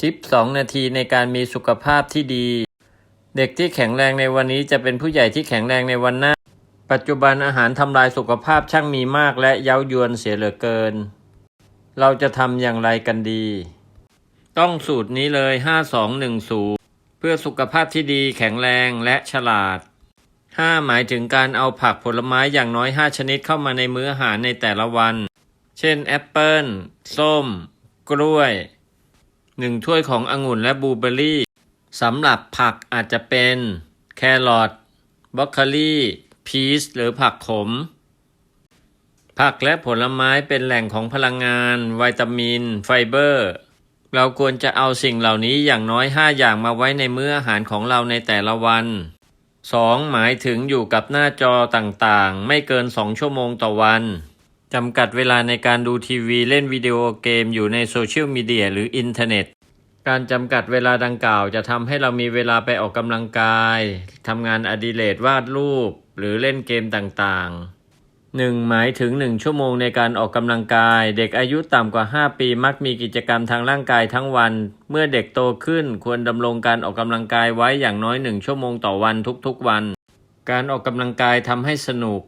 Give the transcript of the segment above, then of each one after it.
ทิป 2 นาทีในการมีสุขภาพที่ดี เด็กที่แข็งแรงในวันนี้จะเป็นผู้ใหญ่ที่แข็งแรงในวันหน้า ปัจจุบันอาหารทำลายสุขภาพช่างมีมากและเย้ายวนเสียเหลือเกิน เราจะทำอย่างไรกันดี ต้องสูตรนี้เลย 5210 เพื่อสุขภาพที่ดีแข็งแรงและฉลาด 5 หมายถึงการเอาผักผลไม้อย่างน้อย 5 ชนิดเข้ามาในมื้ออาหารในแต่ละวัน เช่นแอปเปิลส้ม กล้วย 1 ถ้วยขององุ่นและบลูเบอร์รี่สำหรับผักอาจจะเป็นแครอทบรอกโคลีพีชหรือผักขม ผักและผลไม้เป็นแหล่งของพลังงาน วิตามิน ไฟเบอร์ เราควรจะเอาสิ่งเหล่านี้อย่างน้อย 5 อย่างมาไว้ในมื้ออาหารของเราในแต่ละวัน 2. หมายถึงอยู่กับหน้าจอต่างๆ ไม่เกิน 2 ชั่วโมงต่อวัน จำกัดเวลาในการดูทีวีเล่นวิดีโอเกมอยู่ในโซเชียลมีเดียหรืออินเทอร์เน็ต การจำกัดเวลาดังกล่าวจะทำให้เรามีเวลาไปออกกำลังกายทำงานอดิเรกวาดรูป หรือเล่นเกมต่างๆ 1. หมายถึง 1 ชั่วโมงในการออกกำลังกาย เด็กอายุต่ำกว่า 5 ปีมักมีกิจกรรมทางร่างกายทั้งวัน เมื่อเด็กโตขึ้นควรดำรงการออกกำลังกายไว้อย่างน้อย 1 ชั่วโมงต่อวันทุกๆวัน การออกกำลังกายทำให้สนุก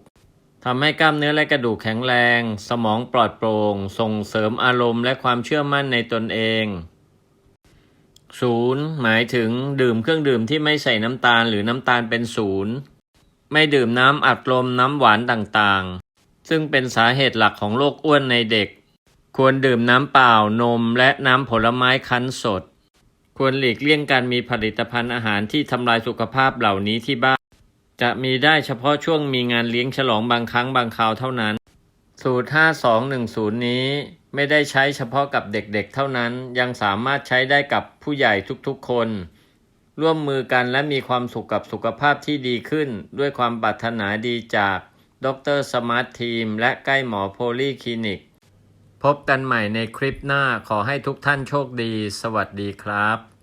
ทำให้กล้ามเนื้อและกระดูกแข็งแรง สมองปลอดโปร่ง ส่งเสริมอารมณ์และความเชื่อมั่นในตนเอง 0. หมายถึงดื่มเครื่องดื่มที่ไม่ใส่น้ำตาลหรือน้ำตาลเป็นศูนย์ไม่ดื่มน้ำอัดลมน้ำหวานต่างๆ ซึ่งเป็นสาเหตุหลักของโรคอ้วนในเด็ก ควรดื่มน้ำเปล่านมและน้ำผลไม้คั้นสด ควรหลีกเลี่ยงการมีผลิตภัณฑ์อาหารที่ทำลายสุขภาพเหล่านี้ที่บ้าน จะมีได้เฉพาะช่วงมีงานเลี้ยงฉลองบางครั้งบางคราวเท่านั้น สูตร 5210 นี้ไม่ได้ใช้เฉพาะกับเด็กๆเท่านั้น ยังสามารถใช้ได้กับผู้ใหญ่ทุกๆคน ร่วมมือกันและมีความสุขกับสุขภาพที่ดีขึ้น ด้วยความปรารถนาดีจากดรสมาร์ททีม และใกล้หมอโพลีคลินิก พบกันใหม่ในคลิปหน้าขอให้ทุกท่านโชคดี สวัสดีครับ